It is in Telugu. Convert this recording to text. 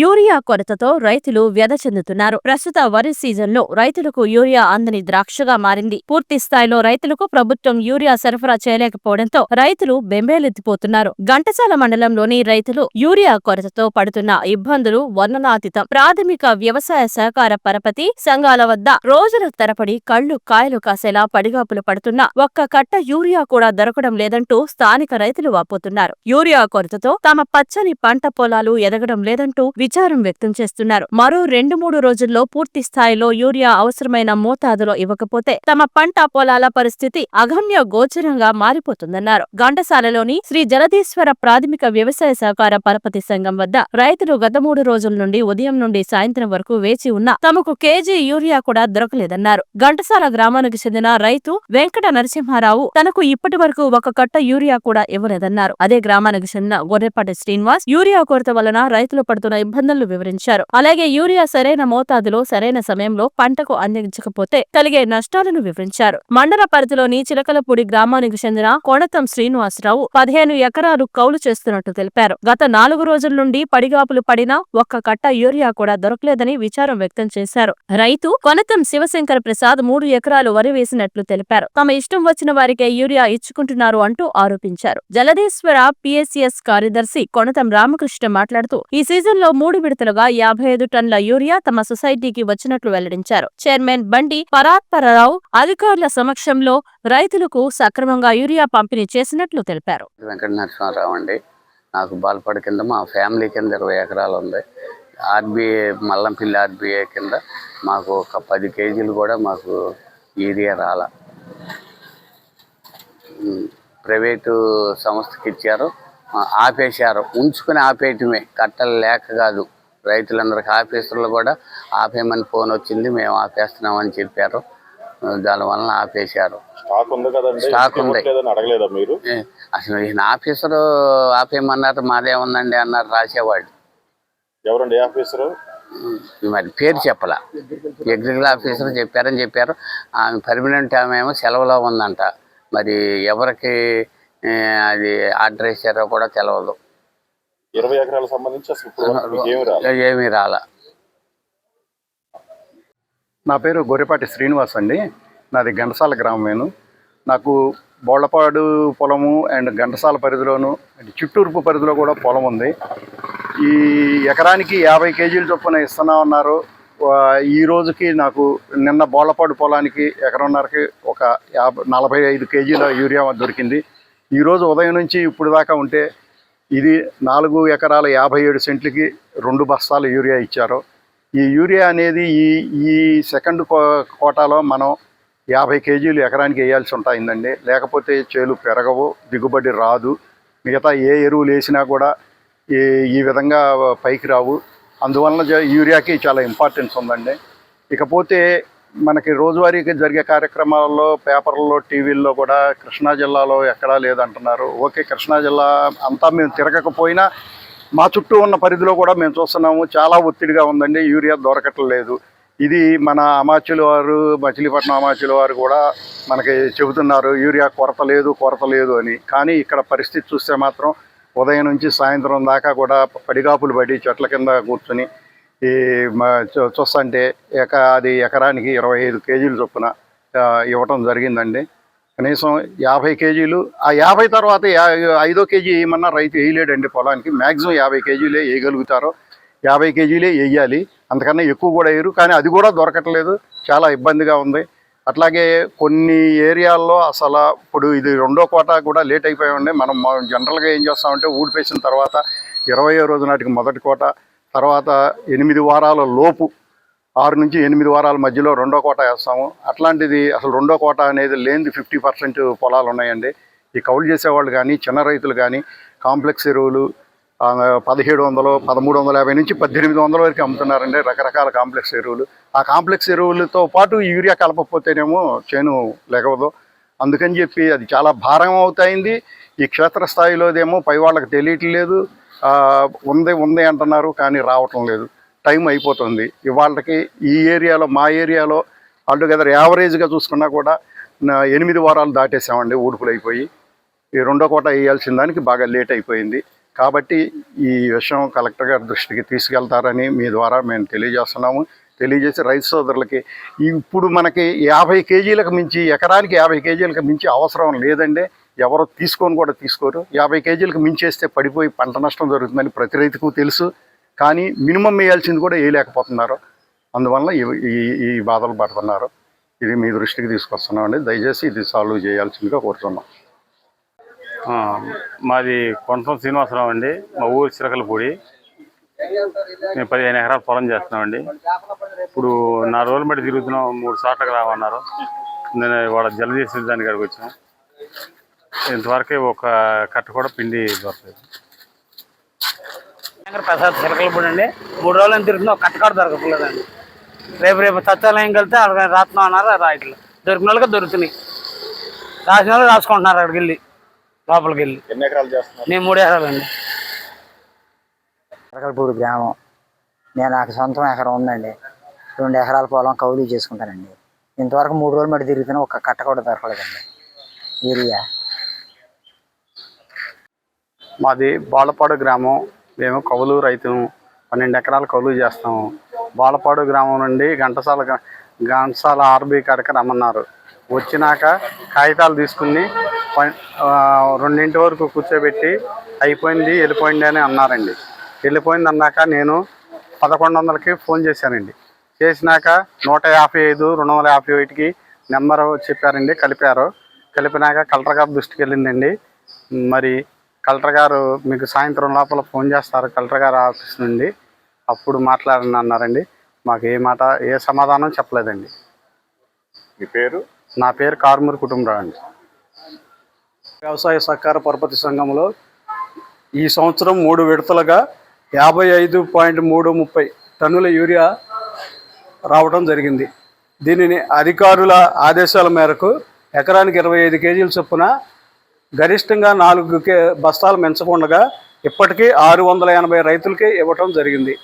యూరియా కొరతతో రైతులు వ్యధ చెందుతున్నారు. ప్రస్తుత వరి సీజన్లో రైతులకు యూరియా అందని ద్రాక్షగా మారింది. పూర్తి స్థాయిలో రైతులకు ప్రభుత్వం యూరియా సరఫరా చేయలేకపోవడంతో రైతులు బెంబేలెత్తిపోతున్నారు. ఘంటసాల మండలంలోని రైతులు యూరియా కొరతతో పడుతున్న ఇబ్బందులు వర్ణనాతీతం. ప్రాథమిక వ్యవసాయ సహకార పరపతి సంఘాల వద్ద రోజుల తరబడి కళ్ళు కాయలు కాసేలా పడిగాపులు పడుతున్న ఒక్క కట్ట యూరియా కూడా దొరకడం లేదంటూ స్థానిక రైతులు వాపోతున్నారు. యూరియా కొరతతో తమ పచ్చని పంట పొలాలు ఎదగడం లేదంటూ విచారం వ్యక్తం చేస్తున్నారు. మరో రెండు మూడు రోజుల్లో పూర్తి స్థాయిలో యూరియా అవసరమైన మోతాదులో ఇవ్వకపోతే తమ పంట పొలాల పరిస్థితి అగమ్య గోచరంగా మారిపోతుందన్నారు. ఘంటసాలలోని శ్రీ జలదీశ్వర ప్రాథమిక వ్యవసాయ సహకార పరపతి సంఘం వద్ద రైతులు గత మూడు రోజుల నుండి ఉదయం నుండి సాయంత్రం వరకు వేచి ఉన్నా తమకు కేజీ యూరియా కూడా దొరకలేదన్నారు. ఘంటసాల గ్రామానికి చెందిన రైతు వెంకట నరసింహారావు తనకు ఇప్పటి వరకు ఒక కట్ట యూరియా కూడా ఇవ్వలేదన్నారు. అదే గ్రామానికి చెందిన గొర్రెపాటి శ్రీనివాస్ యూరియా కొరత వలన రైతులు పడుతున్న నిబంధనలు వివరించారు. అలాగే యూరియా సరైన మోతాదులో సరైన సమయంలో పంటకు అందించకపోతే కలిగే నష్టాలను వివరించారు. మండల పరిధిలోని చిలకలపూడి గ్రామానికి చెందిన కొణతం శ్రీనివాసరావు పదిహేను ఎకరాలు కౌలు చేస్తున్నట్టు తెలిపారు. గత నాలుగు రోజుల నుండి పడిగాపులు పడినా ఒక్క కట్ట యూరియా కూడా దొరకలేదని విచారం వ్యక్తం చేశారు. రైతు కొనతం శివశంకర్ ప్రసాద్ మూడు ఎకరాలు వరి వేసినట్లు తెలిపారు. తమ ఇష్టం వచ్చిన వారికే యూరియా ఇచ్చుకుంటున్నారు అంటూ ఆరోపించారు. జలదేశ్వర పిఎస్సిఎస్ కార్యదర్శి కొనతం రామకృష్ణ మాట్లాడుతూ ఈ సీజన్లో మూడు విడతలుగా యాభై ఐదు టన్నుల యూరియా తమ సొసైటీకి వచ్చినట్లు వెల్లడించారు. చైర్మన్ బండి పరాత్పరరావు అధికారుల సమక్షంలో రైతులకు సక్రమంగా యూరియా పంపిణీ చేసినట్లు తెలిపారు. వెంకట అండి. నాకు బాల్పాడు కింద మా ఫ్యామిలీ కింద ఇరవై ఎకరాలు ఉంది. ఆర్బీఐ మల్లంపల్లి ఆర్బీఐ కింద మాకు ఒక పది కేజీలు కూడా మాకు ఏరియా రాల. ప్రైవేటు సంస్థకి ఇచ్చారు. ఆపేశారు. ఉంచుకుని ఆపేయటమే. కట్టలు లేక కాదు. రైతులందరికి ఆఫీసర్లు కూడా ఆపేయమని ఫోన్ వచ్చింది. మేము ఆపేస్తున్నామని చెప్పారు. దానివలన ఆపేశారు. స్టాక్ ఉంది స్టాక్ ఉంది. అడగలేదా మీరు? అసలు ఈయన ఆఫీసరు ఆపేయమన్నారు. మాదే ఉందండి అన్నారు రాసేవాడు ఎవరండి ఆఫీసరు? మరి పేరు చెప్పలా. ఎగ్జిక్యూటివ్ ఆఫీసర్ చెప్పారని చెప్పారు. ఆమె పర్మనెంట్ ఆమె ఏమో సెలవులో ఉందంట. మరి ఎవరికి అది ఆర్డర్ ఇచ్చారో కూడా తెలియదు ఇరవై ఎకరాలకు సంబంధించి అసలు ఇప్పుడు ఏమి రాలా. నా పేరు గొర్రెపాటి శ్రీనివాస్ అండి. నాది ఘంటసాల గ్రామమేను నాకు బోళ్ళపాడు పొలము అండ్ ఘంటసాల పరిధిలోను అండ్ చిట్టూర్పు పరిధిలో కూడా పొలం ఉంది. ఈ ఎకరానికి యాభై కేజీల చొప్పున ఇస్తున్నామన్నారు. వా- ఈ రోజుకి నాకు నిన్న బోళ్ళపాడు పొలానికి ఎకరన్నరకి ఒక యాభై నలభై ఐదు కేజీల యూరియా దొరికింది. ఈరోజు ఉదయం నుంచి ఇప్పుడు దాకా ఉంటే ఇది నాలుగు ఎకరాల యాభై ఏడు సెంట్లకి రెండు బస్తాలు యూరియా ఇచ్చారు. ఈ యూరియా అనేది ఈ ఈ సెకండ్ కో- కోటాలో మనం యాభై కేజీలు ఎకరానికి వేయాల్సి ఉంటాయిందండి. లేకపోతే చేలు పెరగవు దిగుబడి రాదు. మిగతా ఏ ఎరువులు వేసినా కూడా ఈ ఈ విధంగా పైకి రావు. అందువలన యూరియాకి చాలా ఇంపార్టెన్స్ ఉందండి. ఇకపోతే మనకి రోజువారీగా జరిగే కార్యక్రమాల్లో పేపర్లలో టీవీల్లో కూడా కృష్ణా జిల్లాలో ఎక్కడా లేదంటున్నారు. ఓకే కృష్ణా జిల్లా అంతా మేము తిరగకపోయినా మా చుట్టూ ఉన్న పరిధిలో కూడా మేము చూస్తున్నాము. చాలా ఒత్తిడిగా ఉందండి. యూరియా దొరకట్లేదు ఇది మన అమాచ్యుల వారు మచిలీపట్నం అమాచ్యుల వారు కూడా మనకి చెబుతున్నారు యూరియా కొరత లేదు కొరత లేదు అని. కానీ ఇక్కడ పరిస్థితి చూస్తే మాత్రం ఉదయం నుంచి సాయంత్రం దాకా కూడా పడిగాపులు పడి చెట్ల కింద కూర్చుని ఈ మ- చూస్తుంటే ఎక అది ఎకరానికి ఇరవై ఐదు కేజీలు చొప్పున ఇవ్వటం జరిగిందండి. కనీసం యాభై కేజీలు ఆ యాభై తర్వాత ఐదో కేజీ వేయమన్నా రైతు వేయలేడండి పొలానికి మ్యాక్సిమం యాభై కేజీలే వేయగలుగుతారో. యాభై కేజీలే వేయాలి అంతకన్నా ఎక్కువ కూడా వేయరు కానీ అది కూడా దొరకట్లేదు చాలా ఇబ్బందిగా ఉంది. అట్లాగే కొన్ని ఏరియాల్లో అసలు ఇప్పుడు ఇది రెండో కోట కూడా లేట్ అయిపోయి ఉండే మనం జనరల్గా ఏం చేస్తామంటే ఊడిపేసిన తర్వాత ఇరవయో రోజు నాటికి మొదటి కోట తర్వాత ఎనిమిది వారాల లోపు ఆరు నుంచి ఎనిమిది వారాల మధ్యలో రెండో కోట వేస్తాము. అట్లాంటిది అసలు రెండో కోట అనేది లేనిది ఫిఫ్టీ పర్సెంట్ పొలాలు ఉన్నాయండి. ఈ కౌలు చేసేవాళ్ళు కానీ చిన్న రైతులు కానీ కాంప్లెక్స్ ఎరువులు పదిహేడు వందలు పదమూడు వందల యాభై నుంచి పద్దెనిమిది వందల వరకు అమ్ముతున్నారండి రకరకాల కాంప్లెక్స్ ఎరువులు. ఆ కాంప్లెక్స్ ఎరువులతో పాటు యూరియా కలపకపోతేనేమో చేను లెగవదు అందుకని చెప్పి అది చాలా భారం అవుతాయింది. ఈ క్షేత్రస్థాయిలోదేమో పై వాళ్ళకి తెలియట్లేదు. ఉంది ఉంది అంటున్నారు కానీ రావటం లేదు. టైం అయిపోతుంది. ఇవాళకి ఈ ఏరియాలో మా ఏరియాలో ఆల్టుగెదర్ యావరేజ్గా చూసుకున్నా కూడా ఎనిమిది వారాలు దాటేసామండి ఊడుపులు అయిపోయి ఈ రెండో కోట వేయాల్సిన దానికి బాగా లేట్ అయిపోయింది. కాబట్టి ఈ విషయం కలెక్టర్ గారి దృష్టికి తీసుకెళ్తారని మీ ద్వారా మేము తెలియజేస్తున్నాము. తెలియజేసి రైతు సోదరులకి ఇప్పుడు మనకి యాభై కేజీలకు మించి ఎకరానికి యాభై కేజీలకు మించి అవసరం లేదండి. ఎవరు తీసుకొని కూడా తీసుకోరు. యాభై కేజీలకు మించేస్తే పడిపోయి పంట నష్టం జరుగుతుందని ప్రతి రైతుకు తెలుసు. కానీ మినిమం వేయాల్సింది కూడా వేయలేకపోతున్నారు. అందువల్ల ఈ- ఈ బాధలు పడుతున్నారు. ఇది మీ దృష్టికి తీసుకొస్తున్నామండి దయచేసి ఇది సాల్వ్ చేయాల్సిందిగా కోరుతున్నాం. మాది కొంతం శ్రీనివాసరావు అండి. మా ఊరు చిరకలపూడి. మేము పదిహేను ఎకరాల పొలం చేస్తున్నామండి ఇప్పుడు నా రోజులు బట్టి తిరుగుతున్నాం. మూడు సార్లకు రావన్నారు నేను వాళ్ళ జలదీసి దాని కాడికి వచ్చాం. ఇంతవరకు ఒక కట్ట కూడా పిండి దొరకలేదు. ప్రసాద్ చిలకలపూడి అండి. మూడు రోజులు అని తిరుగుతున్నా ఒక కట్టకాడు దొరకట్లేదండి. రేపు రేపు సత్యాలయం వెళ్తే అక్కడ రాత్నం అన్నారు రాయట్లు దొరికిన వాళ్ళకి దొరుకుతున్నాయి. రాసిన వాళ్ళు రాసుకుంటున్నారు అక్కడికి వెళ్ళి లోపలికి వెళ్ళి. ఎన్ని ఎకరాలు చేస్తున్నారు? నేను మూడు ఎకరాలండి. చిలకలపూడి గ్రామం. నేను నాకు సొంతం ఎకరం ఉందండి. రెండు ఎకరాల పొలం కౌలు చేసుకుంటానండి. ఇంతవరకు మూడు రోజులు మట్టి తిరుగుతున్నా ఒక కట్ట కూడా దొరకలేదండి. ఏరియా. మాది బాలపాడు గ్రామం. మేము కవులు రైతు పన్నెండు ఎకరాలు కవులు చేస్తాము. బాలపాడు గ్రామం నుండి ఘంటసాల ఘంటసాల ఆర్బీ కాడికి రమ్మన్నారు. వచ్చినాక కాగితాలు తీసుకుని ప- రెండింటి వరకు కూర్చోబెట్టి అయిపోయింది వెళ్ళిపోయింది అని అన్నారండి. వెళ్ళిపోయింది అన్నాక నేను పదకొండు వందలకి ఫోన్ చేశానండి. చేసినాక నూట యాభై ఐదు రెండు వందల యాభై ఒకటికి నెంబర్ చెప్పారండి కలిపారు. కలిపినాక కలెక్టర్ గారి దృష్టికి వెళ్ళిందండి. మరి కలెక్టర్ గారు మీకు సాయంత్రం లోపల ఫోన్ చేస్తారు. కలెక్టర్ గారు ఆఫీస్ నుండి అప్పుడు మాట్లాడండి అన్నారండి. మాకు ఏ మాట ఏ సమాధానం చెప్పలేదండి. మీ పేరు? నా పేరు కారుమూరి కుటుంబరావు అండి. వ్యవసాయ సహకార పరపతి సంఘంలో ఈ సంవత్సరం మూడు విడతలుగా యాభై ఐదు పాయింట్ మూడు ముప్పై టన్నుల యూరియా రావడం జరిగింది. దీనిని అధికారుల ఆదేశాల మేరకు ఎకరానికి ఇరవై ఐదు కేజీల చొప్పున గరిష్టంగా నాలుగు కే బస్తాలు పెంచకుండా ఇప్పటికీ ఆరు వందల ఎనభై రైతులకే ఇవ్వటం జరిగింది.